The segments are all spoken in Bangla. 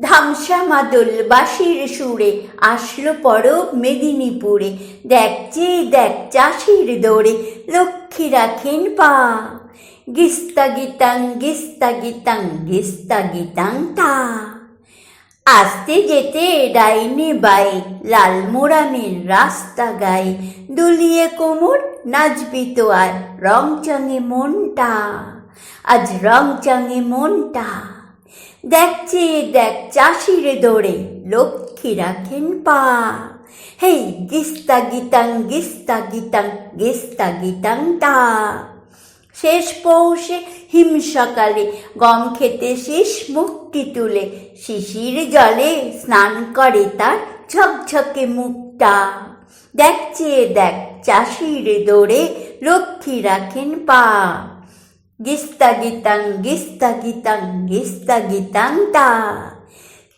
ধামসা মাদল বাঁশির সুরে আসলো পরব মেদিনীপুরে। দেখ যে, দেখ চাষির দৌড়ে লক্ষ্মী রাখেন পা। গিস্তা গীতাং গিস্তা গীতাং, গিস্তা গিতাং তা। আসতে যেতে ডাইনে বাই, লাল মোড়ামের রাস্তা গায়ে দুলিয়ে কোমর নাচবি তো আর রং চাঙে মনটা, আজ রং চাঙে মনটা। দেখছে, দেখ চাষির দৌড়ে লক্ষ্মী রাখেন পা। হেই, গিস্তা গিতাং গিস্তা গিতাং গিস্তা গিতাং তা শেষ পৌষে হিম সকালে গম খেতে শেষ মুক্তি তুলে শিশির জলে স্নান করে তার ঝকঝকে মুখটা। দেখছে, দেখ চাষির দৌড়ে লক্ষ্মী রাখেন পা। গিস্তা গিতাং গিস্তা গিতাং গিস্তা গিতাং তা।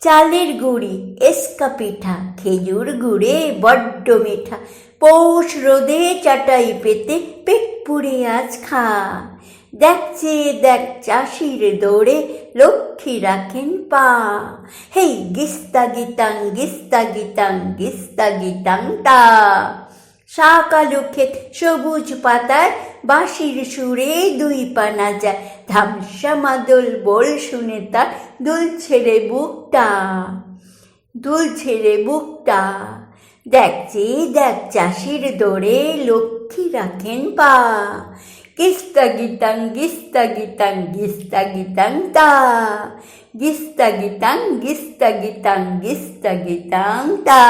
চালের গুড়ি, এসকা পিঠা, খেজুর গুড়ে বড্ড মিঠা। পৌষ রোদে চাটাই পেতে পেট পুড়ে আজ খা। দেখছে দেখ চাষির দৌড়ে লক্ষ্মী রাখেন পা। হেই, গিস্তা গিতাং গিস্তা গিতাং গিস্তা গিতাং তা। শাক আলু ক্ষেত সবুজ পাতায় বাঁশির সুরে দুই পানা যায় ধামসা মাদল বল শুনে তার দুল ছেড়ে বুকটা দুল ছেড়ে বুকটা দেখছি দেখ চাষির দৌড়ে লক্ষ্মী রাখেন পা। গিস্তা গিতাং গিস্তা গিতাং গিস্তা গিতাং তা। গিস্তা গিতাং, গিস্তা গীতাং গিস্তা গীতাং তা।